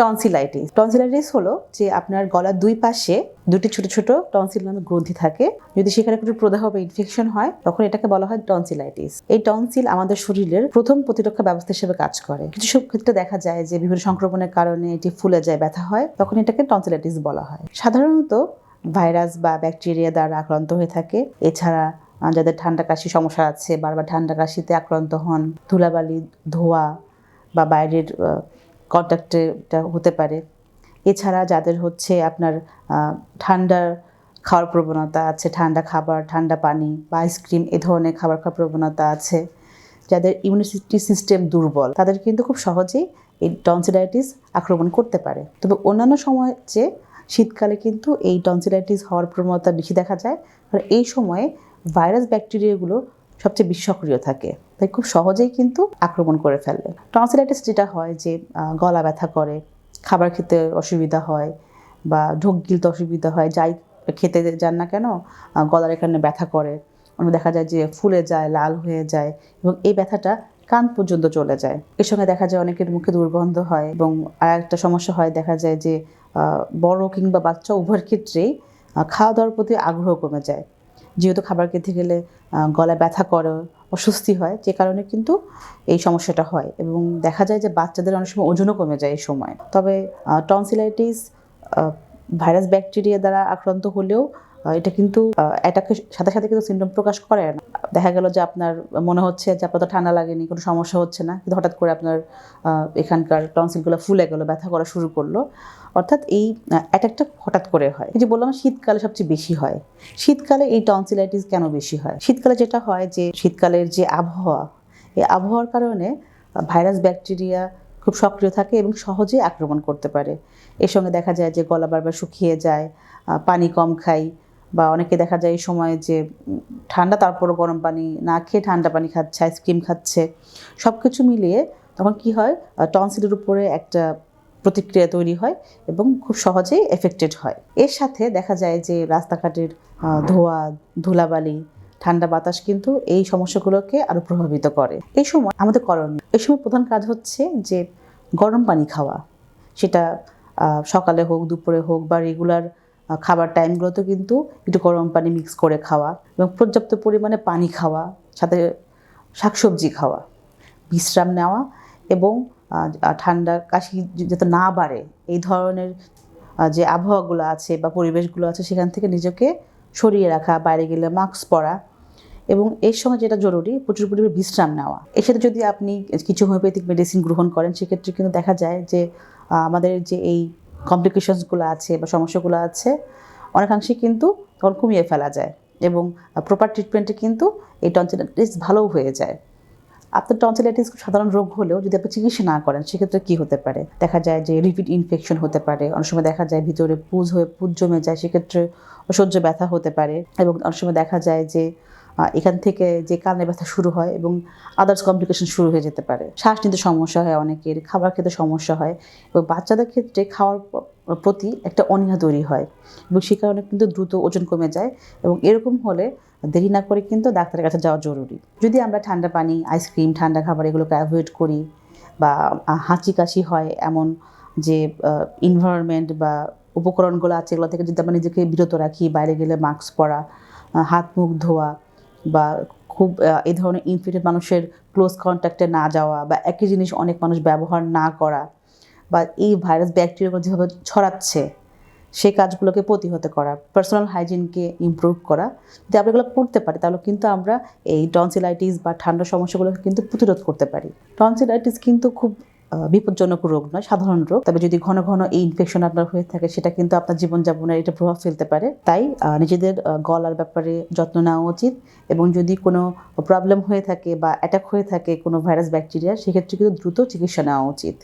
Tonsillitis tonsillitis হলো যে আপনার গলার দুই পাশে দুটি ছোট ছোট টনসিল নামে গ্রন্থি থাকে। যদি সেখানে কোনো প্রদাহ বা ইনফেকশন হয়, তখন এটাকে বলা হয় টনসিলাইটিস এই টনসিল আমাদের শরীরের প্রথম প্রতিরক্ষা ব্যবস্থা হিসেবে কাজ করে। কিছু সব ক্ষেত্রে দেখা যায় যে বিভিন্ন সংক্রমণের কারণে এটি ফুলে যায়, ব্যথা হয়, তখন এটাকে টনসিলাইটিস বলা হয়। সাধারণত ভাইরাস বা ব্যাকটেরিয়া দ্বারা আক্রান্ত হয়ে থাকে। এছাড়া যাদের ঠান্ডা কাশি সমস্যা আছে, বারবার ঠান্ডা কাশিতে আক্রান্ত হন, ধুলাবালি, ধোয়া বা বাইরের কন্ট্যাক্টে হতে পারে। এছাড়া যাদের হচ্ছে আপনার আহ, ঠান্ডার খাওয়ার প্রবণতা আছে ঠান্ডা খাবার ঠান্ডা পানি বা আইসক্রিম এ ধরনের খাবার খাওয়ার প্রবণতা আছে যাদের ইমিউনিটি সিস্টেম দুর্বল তাদের কিন্তু খুব সহজেই এই টনসিলাইটিস আক্রমণ করতে পারে। তবে অন্যান্য সময় যে শীতকালে কিন্তু এই টনসিলাইটিস হওয়ার প্রবণতা বেশি দেখা যায় আর এই সময়ে ভাইরাস ব্যাকটেরিয়াগুলো সবচেয়ে বেশি সক্রিয় থাকে। তাই খুব সহজেই কিন্তু আক্রমণ করে ফেলে। টনসিলাইটিস যেটা হয় যে গলা ব্যথা করে, খাবার খেতে অসুবিধা হয় বা ঢোক গিলতে অসুবিধা হয়, যাই খেতে যান না কেন গলার এখানে ব্যথা করে। দেখা যায় যে, ফুলে যায়, লাল হয়ে যায় এবং এই ব্যথাটা কান পর্যন্ত চলে যায়। এর সঙ্গে দেখা যায় অনেকের মুখে দুর্গন্ধ হয় এবং আর একটা সমস্যা হয়, দেখা যায় যে বড় কিংবা বাচ্চা উভয়ের ক্ষেত্রেই খাওয়া দাওয়ার প্রতি আগ্রহ কমে যায়। যেহেতু খাবার খেতে গেলে গলায় ব্যথা করে অস্বস্তি হয়, যে কারণে কিন্তু এই সমস্যাটা হয় এবং দেখা যায় যে বাচ্চাদের অনেক সময় ওজনও কমে যায় এই সময়। তবে টনসিলাইটিস ভাইরাস ব্যাকটেরিয়া দ্বারা আক্রান্ত হলেও এটা কিন্তু অ্যাটাকের সাথে সাথে কিন্তু সিমটম প্রকাশ করে না। দেখা গেল যে আপনার মনে হচ্ছে যে আপনার ঠান্ডা লাগেনি, কোনো সমস্যা হচ্ছে না, কিন্তু হঠাৎ করে আপনার এখানকার টনসিলগুলো ফুলে গেলো, ব্যথা করা শুরু করল। অর্থাৎ এই অ্যাটাকটা হঠাৎ করে হয়। যে বললাম, শীতকালে সবচেয়ে বেশি হয়। শীতকালে এই টনসিলাইটিস কেন বেশি হয়? শীতকালে যেটা হয় যে, শীতকালের যে আবহাওয়া, এই আবহাওয়ার কারণে ভাইরাস, ব্যাকটেরিয়া খুব সক্রিয় থাকে এবং সহজেই আক্রমণ করতে পারে। এর সঙ্গে দেখা যায় যে গলা বারবার শুকিয়ে যায় পানি কম খাই বা অনেকে দেখা যায় এই সময় যে ঠান্ডা, তারপরও গরম পানি না খেয়ে ঠান্ডা পানি খাচ্ছে আইসক্রিম খাচ্ছে সব কিছু মিলিয়ে তখন কি হয়? টনসিলের উপরে একটা প্রতিক্রিয়া তৈরি হয় এবং খুব সহজেই এফেক্টেড হয়। এর সাথে দেখা যায় যে রাস্তাঘাটের ধোয়া, ধুলাবালি, ঠান্ডা বাতাস কিন্তু এই সমস্যাগুলোকে আরও প্রভাবিত করে। এই সময় আমাদের করণীয়, এই সময় প্রধান কাজ হচ্ছে যে গরম পানি খাওয়া। সেটা সকালে হোক, দুপুরে হোক বা রেগুলার খাবার টাইমগুলোতে কিন্তু একটু গরম পানি মিক্স করে খাওয়া এবং পর্যাপ্ত পরিমাণে পানি খাওয়া, সাথে শাকসবজি খাওয়া, বিশ্রাম নেওয়া এবং ঠান্ডা কাশি যাতে না বাড়ে, এই ধরনের যে আবহাওয়াগুলো আছে বা পরিবেশগুলো আছে সেখান থেকে নিজেকে সরিয়ে রাখা, বাইরে গেলে মাস্ক পরা এবং এর সঙ্গে যেটা জরুরি, প্রচুর পরিমাণে বিশ্রাম নেওয়া। এর সাথে যদি আপনি কিছু হোমিওপ্যাথিক মেডিসিন গ্রহণ করেন, সেক্ষেত্রে কিন্তু দেখা যায় যে আমাদের যে এই কমপ্লিকেশনসগুলো আছে বা সমস্যাগুলো আছে, অনেকাংশে কিন্তু তখন কমিয়ে ফেলা যায় এবং প্রপার ট্রিটমেন্টে কিন্তু এই টনসিলাইটিস ভালোও হয়ে যায়। আপনার টনসিলাইটিস সাধারণ রোগ হলেও যদি আপনি চিকিৎসা না করেন, সেক্ষেত্রে কী হতে পারে? দেখা যায় যে রিপিট ইনফেকশন হতে পারে, অনেক সময় দেখা যায় ভিতরে পুজ হয়ে, পুজ জমে যায়, সেক্ষেত্রে অসহ্য ব্যথা হতে পারে এবং অনেক সময় দেখা যায় যে এখান থেকে যে কানে ব্যথা শুরু হয় এবং আদার্স কমপ্লিকেশন শুরু হয়ে যেতে পারে। শ্বাস নিতে সমস্যা হয় অনেকের, খাবার খেতে সমস্যা হয় এবং বাচ্চাদের ক্ষেত্রে খাওয়ার প্রতি একটা অনীহা তৈরি হয় এবং সে কারণে কিন্তু দ্রুত ওজন কমে যায় এবং এরকম হলে দেরি না করে কিন্তু ডাক্তারের কাছে যাওয়া জরুরি। যদি আমরা ঠান্ডা পানি আইসক্রিম ঠান্ডা খাবার এগুলোকে অ্যাভয়েড করি বা হাঁচি কাশি হয় এমন যে ইনভায়রনমেন্ট বা উপকরণগুলো আছে এগুলো থেকে যদি আমরা নিজেকে বিরত রাখি, বাইরে গেলে মাস্ক পরা হাত মুখ ধোয়া বা খুব এই ধরনের ইনফেক্টেড মানুষের ক্লোজ কন্ট্যাক্টে না যাওয়া বা একই জিনিস অনেক মানুষ ব্যবহার না করা বা এই ভাইরাস ব্যাকটেরিয়াগুলো যেভাবে ছড়াচ্ছে, সেই কাজগুলোকে প্রতিহত করা পার্সোনাল হাইজিনকে ইমপ্রুভ করা, যদি আমরা এগুলো করতে পারি, তাহলে কিন্তু আমরা এই টনসিলাইটিস বা ঠান্ডা সমস্যাগুলোকে কিন্তু প্রতিরোধ করতে পারি। টনসিলাইটিস কিন্তু খুব বিপজ্জনক রোগ নয়, সাধারণ রোগ। তবে যদি ঘন ঘন এই ইনফেকশন আপনার হয়ে থাকে, সেটা কিন্তু আপনার জীবনযাপনে এটা প্রভাব ফেলতে পারে। তাই নিজেদের গলার ব্যাপারে যত্ন নেওয়া উচিত এবং যদি কোনো প্রবলেম হয়ে থাকে বা অ্যাটাক হয়ে থাকে কোনো ভাইরাস ব্যাকটেরিয়া সেক্ষেত্রে কিন্তু দ্রুত চিকিৎসা নেওয়া উচিত।